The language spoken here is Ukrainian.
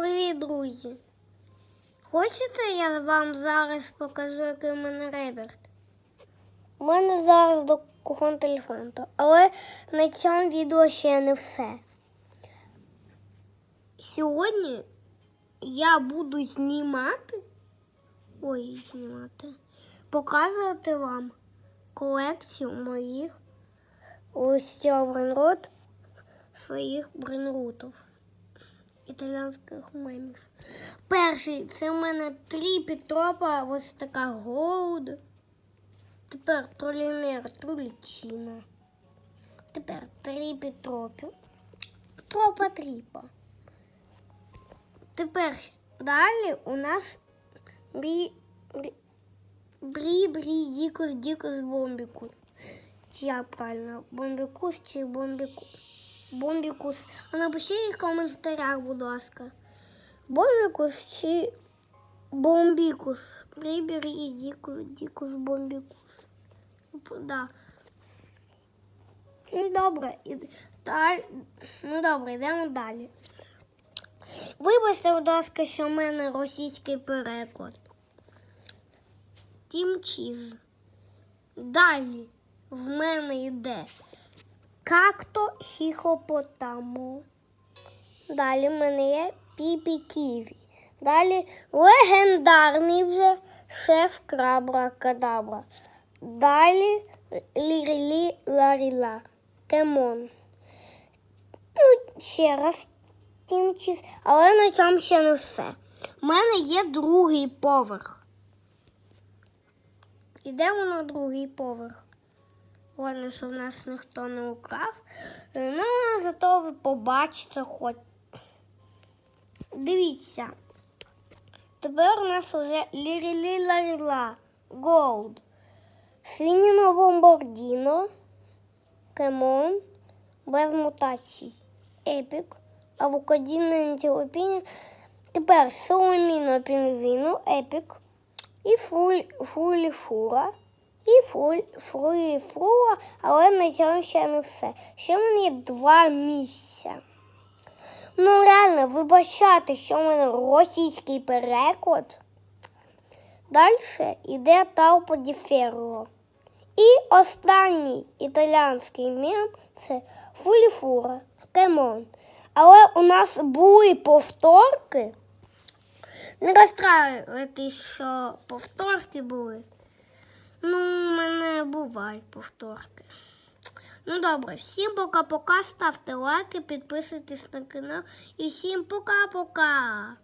Привіт, друзі! Хочете, я вам зараз покажу, який у мене реберт? У мене зараз до кухон телефон, але на цьому відео ще не все. Сьогодні я буду знімати. Ой, знімати. Показувати вам колекцію моїх ось цього бренрот своїх бренрутів італійських мемів. Перший це в мене три Петропа, ось така голд. Тепер тролімер, тролічина. Тепер три Петропі. Тропа тріпа. Тепер далі у нас брі, брі, брі, дікус, дікус, бомбікус. Чи як правильно? Бомбікус чи бомбікус? Бомбікус. А напишіть в коментарях, будь ласка. Бомбікус чи бомбікус? Прибери і дікус, дікус, бомбікус. Да. Ну, добре, далі. Ну добре, йдемо далі. Вибачте, будь ласка, що в мене російський переклад. Тім чіз. Далі в мене йде както хіхопотамо. Далі в мене є піпі ківі. Далі легендарний вже шеф крабра кадабра. Далі лірілі ларіла. Кемон. Ну, ще раз тімчіс, але на цьому ще не все. У мене є другий поверх. Ідемо на другий поверх. Головне, що в нас ніхто не украв. Ну, зато ви побачите хоч. Дивіться. Тепер у нас вже лірілі-ларіла, голд, свініно бомбардіно, кемон, без мутацій, епік, авокадінне антилопіння. Тепер соломіно пінгвіну, епік і фуліфура. І фуль, фруїфруа, але на цьому ще не все. Ще є два місця. Ну, реально, вибачайте, що в мене російський переклад. Далі йде Таупо ді Ферро. І останній італійський мем це фуліфура, кемон. Але у нас були повторки. Не розстраюйтесь, що повторки були. Бувають повторки. Ну добре, всім пока-пока. Ставте лайки, підписуйтесь на канал. І всім пока-пока.